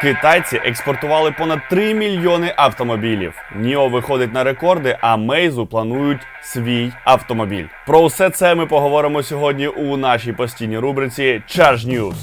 Китайці експортували понад 3 мільйони автомобілів. Ніо виходить на рекорди, а Мейзу планують свій автомобіль. Про все це ми поговоримо сьогодні у нашій постійній рубриці Charge News.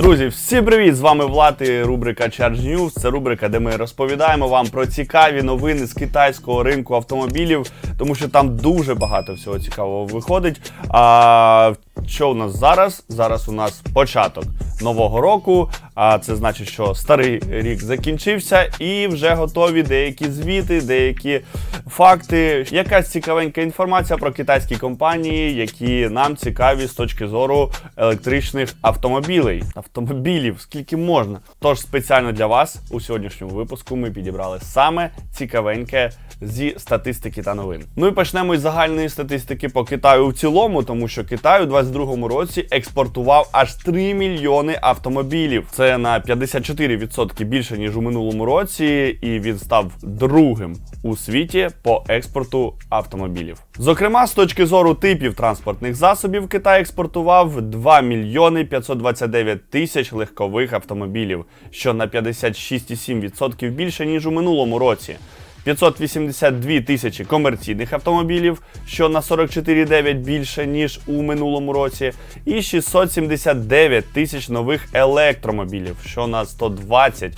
Друзі, всім привіт! З вами Влад і рубрика Charge News. Це рубрика, де ми розповідаємо вам про цікаві новини з китайського ринку автомобілів, тому що там дуже багато всього цікавого виходить. А що у нас зараз? Зараз у нас початок нового року. А це значить, що старий рік закінчився, і вже готові деякі звіти, деякі факти, якась цікавенька інформація про китайські компанії, які нам цікаві з точки зору електричних автомобілей. Автомобілів, скільки можна. Тож спеціально для вас у сьогоднішньому випуску ми підібрали саме цікавеньке зі статистики та новин. Ну і почнемо із загальної статистики по Китаю в цілому, тому що Китай у 2022 році експортував аж 3 мільйони автомобілів. Це на 54% більше ніж у минулому році, і він став другим у світі по експорту автомобілів. Зокрема, з точки зору типів транспортних засобів, Китай експортував 2 мільйони 529 тисяч легкових автомобілів, що на 56,7% більше ніж у минулому році. 582 тисячі комерційних автомобілів, що на 44,9 більше ніж у минулому році, і 679 тисяч нових електромобілів, що на 120%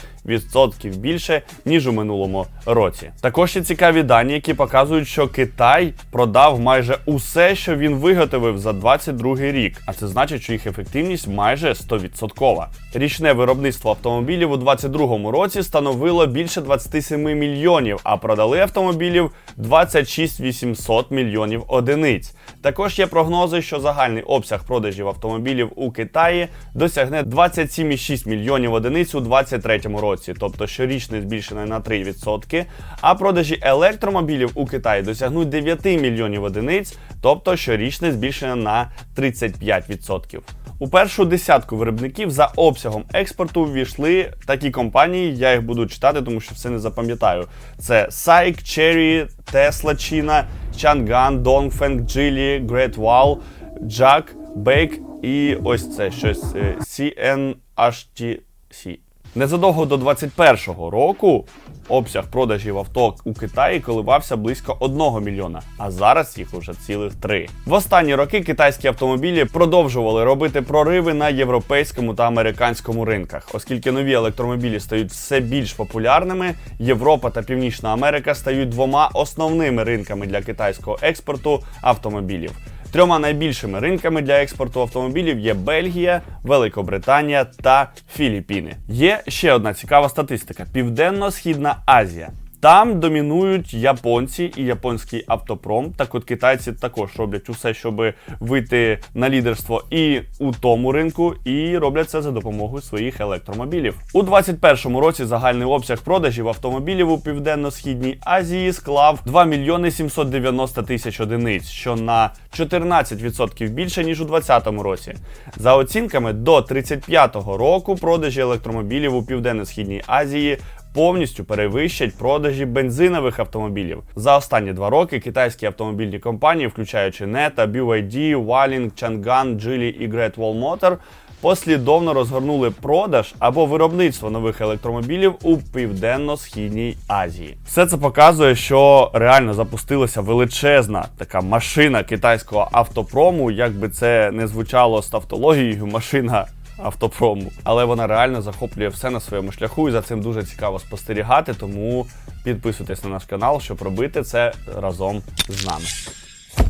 більше ніж у минулому році. Також є цікаві дані, які показують, що Китай продав майже усе, що він виготовив за 22 рік, а це значить, що їх ефективність майже 100%. Річне виробництво автомобілів у 2022 році становило більше 27 мільйонів, а продали автомобілів 26 800 мільйонів одиниць. Також є прогнози, що загальний обсяг продажів автомобілів у Китаї досягне 27,6 мільйонів одиниць у 2023 році, тобто щорічне збільшення на 3%, а продажі електромобілів у Китаї досягнуть 9 мільйонів одиниць, тобто щорічне збільшення на 35%. У першу десятку виробників за обсягом експорту ввійшли такі компанії, я їх буду читати, тому що все не запам'ятаю. Це SAIC, Cherry, Tesla China, Chang'an, Dongfeng, Geely, Great Wall, Jack, Bake і ось це щось е, CNHTC. Незадовго до 2021 року обсяг продажів авто у Китаї коливався близько 1 мільйона, а зараз їх уже цілих 3. В останні роки китайські автомобілі продовжували робити прориви на європейському та американському ринках, оскільки нові електромобілі стають все більш популярними. Європа та Північна Америка стають двома основними ринками для китайського експорту автомобілів. Трьома найбільшими ринками для експорту автомобілів є Бельгія, Великобританія та Філіппіни. Є ще одна цікава статистика: Південно-Східна Азія. Там домінують японці і японський автопром. Так от китайці також роблять усе, щоб вийти на лідерство і у тому ринку, і роблять це за допомогою своїх електромобілів. У 2021 році загальний обсяг продажів автомобілів у південно-східній Азії склав 2 мільйони 790 тисяч одиниць, що на 14% більше ніж у 2020 році. За оцінками до 35-го року продажі електромобілів у південно-східній Азії повністю перевищать продажі бензинових автомобілів. За останні два роки китайські автомобільні компанії, включаючи NETA, BYD, Walling, Chang'an, Geely і Great Wall Motor, послідовно розгорнули продаж або виробництво нових електромобілів у південно-східній Азії. Все це показує, що реально запустилася величезна така машина китайського автопрому, як би це не звучало з тавтологією, машина автопрому, але вона реально захоплює все на своєму шляху, і за цим дуже цікаво спостерігати. Тому підписуйтесь на наш канал, щоб робити це разом з нами.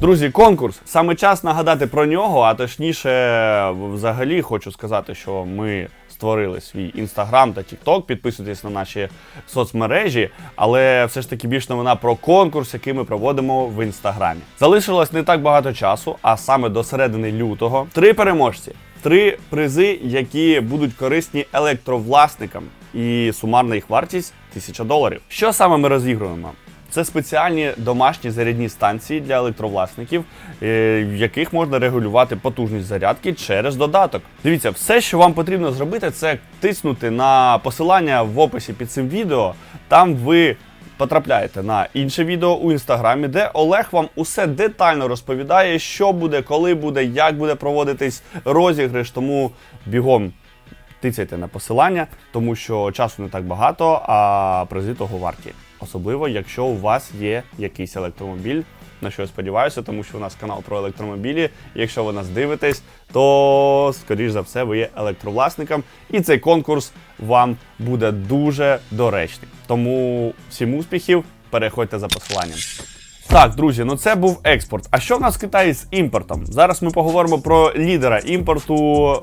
Друзі, конкурс. Саме час нагадати про нього, а точніше, взагалі хочу сказати, що ми створили свій інстаграм та тікток. Підписуйтесь на наші соцмережі, але все ж таки більш новина про конкурс, який ми проводимо в інстаграмі. Залишилось не так багато часу, а саме до середини лютого. Три переможці. Три призи, які будуть корисні електровласникам, і сумарна їх вартість 1000 доларів. Що саме ми розігруємо? Це спеціальні домашні зарядні станції для електровласників, е, в яких можна регулювати потужність зарядки через додаток. Дивіться, все, що вам потрібно зробити, це тиснути на посилання в описі під цим відео. Там ви потрапляєте на інше відео у інстаграмі, де Олег вам усе детально розповідає, що буде, коли буде, як буде проводитись розіграш. Тому бігом тицяйте на посилання, тому що часу не так багато, а призи того варті. Особливо, якщо у вас є якийсь електромобіль, на що я сподіваюся, тому що у нас канал про електромобілі. Якщо ви нас дивитесь, то скоріш за все ви є електровласником, і цей конкурс вам буде дуже доречний. Тому всім успіхів, переходьте за посиланням. Так, друзі, ну це був експорт. А що в нас в Китаї з імпортом? Зараз ми поговоримо про лідера імпорту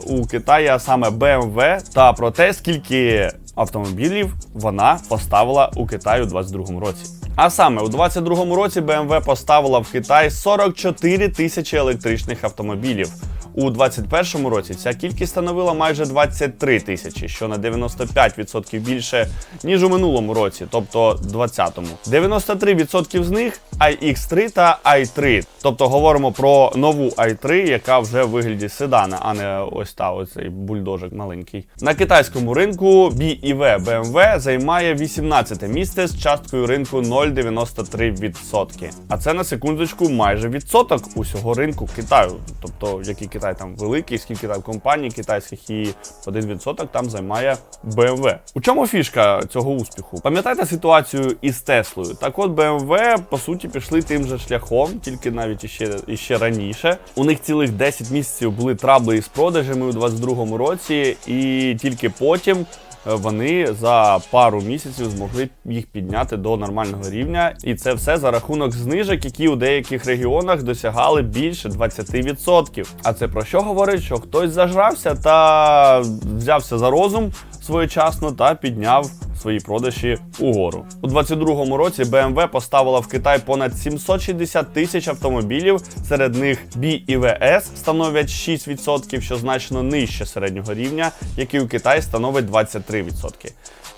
у Китаї, а саме BMW, та про те, скільки автомобілів вона поставила у Китай у 2022 році. А саме у 2022 році BMW поставила в Китай 44 тисячі електричних автомобілів. У 2021 році ця кількість становила майже 23 тисячі, що на 95% більше ніж у минулому році, тобто 2020-му. 93% з них iX3 та i3. Тобто говоримо про нову i3, яка вже в вигляді седана, а не ось та оцей бульдожик маленький. На китайському ринку BEV BMW займає 18 місце з часткою ринку 0,93%. А це на секундочку майже відсоток усього ринку Китаю. Тобто, який Китай там великий, скільки там компаній китайських і 1% там займає BMW. У чому фішка цього успіху? Пам'ятаєте ситуацію із Теслою? Так от BMW, по суті, пішли тим же шляхом, тільки навіть іще, іще раніше. У них цілих 10 місяців були трабли із продажами у 22-му році, і тільки потім. Е, Вони за пару місяців змогли їх підняти до нормального рівня, і це все за рахунок знижок, які у деяких регіонах досягали більше 20%. А це про що говорить? Що хтось зажрався та взявся за розум своєчасно та підняв свої продажі угору. У 22-му році BMW поставила в Китай понад 760 тисяч автомобілів. Серед них B і VS становлять 6%, що значно нижче середнього рівня, який у Китаї становить 23%.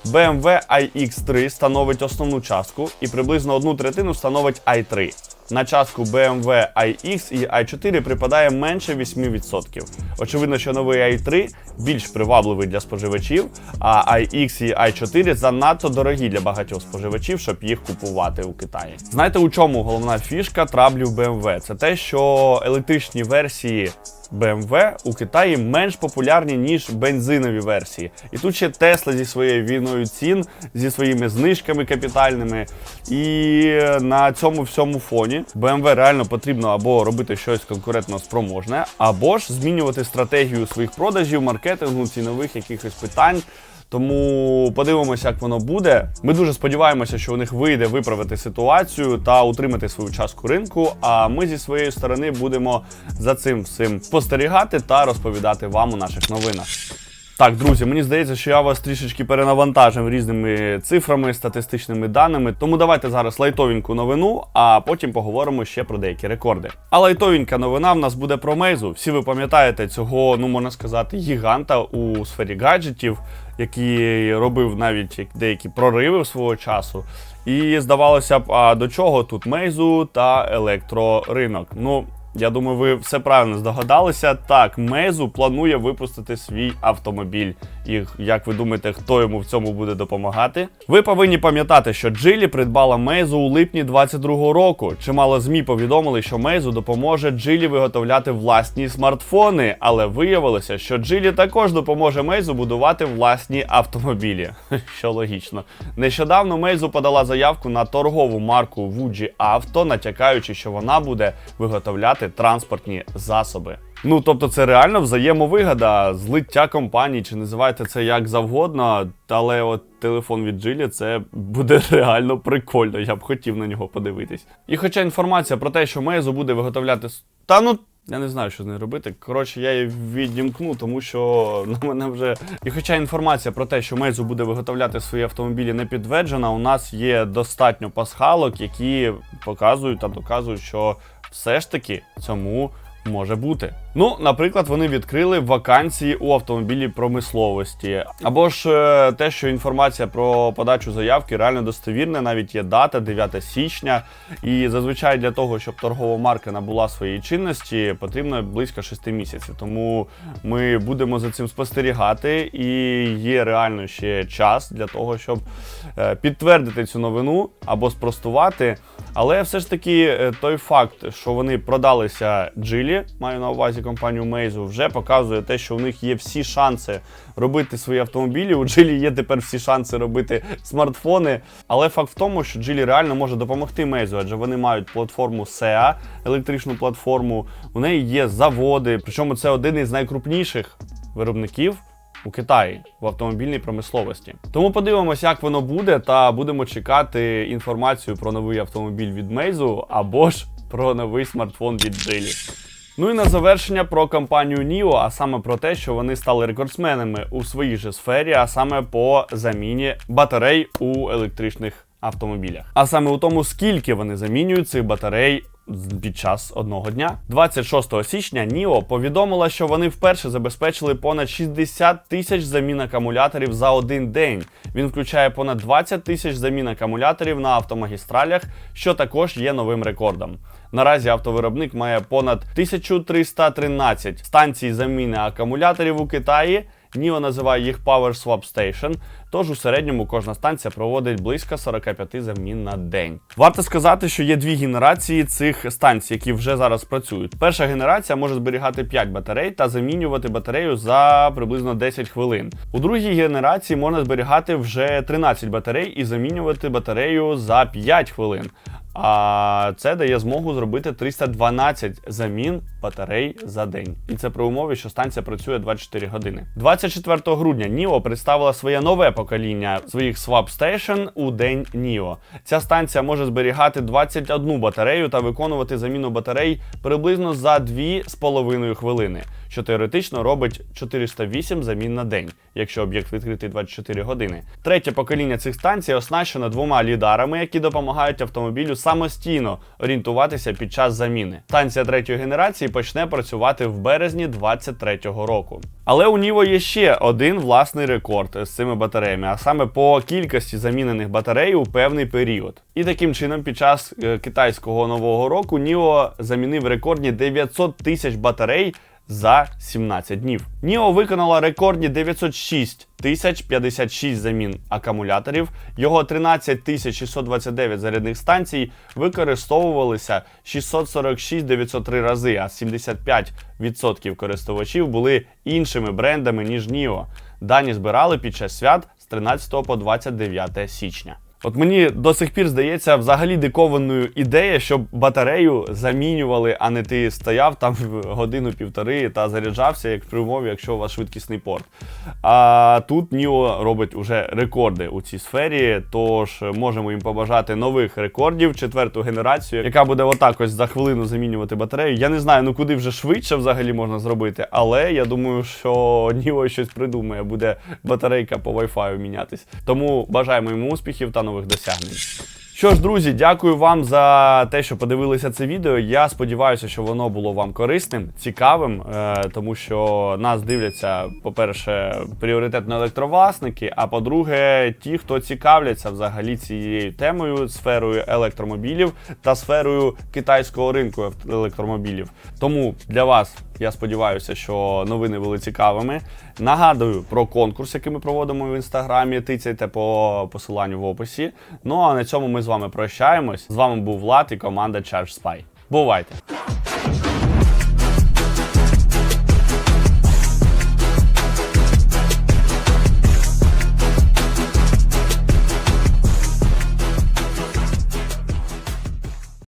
BMW iX3 становить основну частку і приблизно одну третину становить i3. На частку BMW iX і i4 припадає менше 8%. Очевидно, що новий i3 більш привабливий для споживачів, а iX і i4 занадто дорогі для багатьох споживачів, щоб їх купувати у Китаї. Знаєте, у чому головна фішка траблів BMW? Це те, що електричні версії BMW у Китаї менш популярні, ніж бензинові версії. І тут ще Тесла зі своєю війною цін, зі своїми знижками капітальними. І на цьому всьому фоні BMW реально потрібно або робити щось конкурентно спроможне, або ж змінювати стратегію своїх продажів, маркетингу, цінових якихось питань. Тому подивимося, як воно буде. Ми дуже сподіваємося, що у них вийде виправити ситуацію та утримати свою частку ринку. А ми зі своєї сторони будемо за цим всім спостерігати та розповідати вам у наших новинах. Так, друзі, мені здається, що я вас трішечки перенавантажив різними цифрами, статистичними даними. Тому давайте зараз лайтовеньку новину, а потім поговоримо ще про деякі рекорди. А лайтовенька новина в нас буде про Мейзу. Всі ви пам'ятаєте цього, ну можна сказати, гіганта у сфері гаджетів, який робив навіть деякі прориви свого часу. І здавалося б, а до чого тут Мейзу та електроринок? Ну. Я думаю, ви все правильно здогадалися. Так, Мезу планує випустити свій автомобіль. І як ви думаєте, хто йому в цьому буде допомагати? Ви повинні пам'ятати, що Джилі придбала Мейзу у липні 22-го року. Чимало змі повідомили, що Мейзу допоможе Джилі виготовляти власні смартфони, але виявилося, що Джилі також допоможе Мейзу будувати власні автомобілі. Що логічно. Нещодавно Мейзу подала заявку на торгову марку Wuji Auto, натякаючи, що вона буде виготовляти транспортні засоби. Ну, тобто, це реально взаємовигода, злиття компаній, чи називайте це як завгодно, але от телефон від Джилі це буде реально прикольно. Я б хотів на нього подивитись. І хоча інформація про те, що Мейзу буде виготовляти. Та ну. Я не знаю, що з нею робити. Коротше, я її відімкну, тому що на мене вже. І хоча інформація про те, що Мейзу буде виготовляти свої автомобілі, не підтверджена, у нас є достатньо пасхалок, які показують та доказують, що все ж таки цьому може бути. Ну, наприклад, вони відкрили вакансії у автомобілі промисловості. Або ж е, те, що інформація про подачу заявки реально достовірна, навіть є дата 9 січня. І зазвичай для того, щоб торгова марка набула своєї чинності, потрібно близько 6 місяців. Тому ми будемо за цим спостерігати, і є реально ще час для того, щоб е, підтвердити цю новину або спростувати. Але все ж таки е, той факт, що вони продалися Джилі, маю на увазі компанію Meizu, вже показує те, що у них є всі шанси робити свої автомобілі. У Джилі є тепер всі шанси робити смартфони. Але факт в тому, що Джилі реально може допомогти Meizu, адже вони мають платформу SEA, електричну платформу. У неї є заводи, причому це один із найкрупніших виробників у Китаї в автомобільній промисловості. Тому подивимося, як воно буде, та будемо чекати інформацію про новий автомобіль від Meizu або ж про новий смартфон від Geely. Ну і на завершення про компанію NIO, а саме про те, що вони стали рекордсменами у своїй же сфері, а саме по заміні батарей у електричних автомобілях. А саме у тому, скільки вони замінюють цих батарей під час одного дня. 26 січня NIO повідомила, що вони вперше забезпечили понад 60 тисяч замін акумуляторів за один день. Він включає понад 20 тисяч замін акумуляторів на автомагістралях, що також є новим рекордом. Наразі автовиробник має понад 1313 станцій заміни акумуляторів у Китаї. NIO називає їх Power Swap Station, тож у середньому кожна станція проводить близько 45 замін на день. Варто сказати, що є дві генерації цих станцій, які вже зараз працюють. Перша генерація може зберігати 5 батарей та замінювати батарею за приблизно 10 хвилин. У другій генерації можна зберігати вже 13 батарей і замінювати батарею за 5 хвилин. А це дає змогу зробити 312 замін батарей за день. І це при умові, що станція працює 24 години. 24 грудня NIO представила своє нове покоління своїх Swap Station у день NIO. Ця станція може зберігати 21 батарею та виконувати заміну батарей приблизно за 2,5 хвилини, що теоретично робить 408 замін на день, якщо об'єкт відкритий 24 години. Третє покоління цих станцій оснащено двома лідарами, які допомагають автомобілю самостійно орієнтуватися під час заміни. Станція третьої генерації почне працювати в березні 2023 року. Але у Ніво є ще один власний рекорд з цими батареями, а саме по кількості замінених батарей у певний період. І таким чином, під час е, китайського нового року Ніо замінив рекордні 900 тисяч батарей за 17 днів. Ніо виконала рекордні 906 тисяч 56 замін акумуляторів. Його 13 тисяч 629 зарядних станцій використовувалися 646 903 рази, а 75% користувачів були іншими брендами ніж Ніо. Дані збирали під час свят з 13 по 29 січня. От мені до сих пір здається взагалі дикованою ідея, щоб батарею замінювали, а не ти стояв там годину-півтори та заряджався, як при умові, якщо у вас швидкісний порт. А тут Ніо робить уже рекорди у цій сфері. Тож можемо їм побажати нових рекордів, четверту генерацію, яка буде отак ось за хвилину замінювати батарею. Я не знаю, ну куди вже швидше взагалі можна зробити, але я думаю, що Ніо щось придумає, буде батарейка по Wi-Fi мінятись. Тому бажаємо йому успіхів та нових досягнень. Що ж, друзі, дякую вам за те, що подивилися це відео. Я сподіваюся, що воно було вам корисним, цікавим, е, тому що нас дивляться, по-перше, пріоритетно електровласники, а по-друге, ті, хто цікавляться взагалі цією темою, сферою електромобілів та сферою китайського ринку електромобілів. Тому для вас я сподіваюся, що новини були цікавими. Нагадую про конкурс, який ми проводимо в інстаграмі. Тицяйте по посиланню в описі. Ну а на цьому ми з вами прощаємось. З вами був Влад і команда Charge Spy. Бувайте!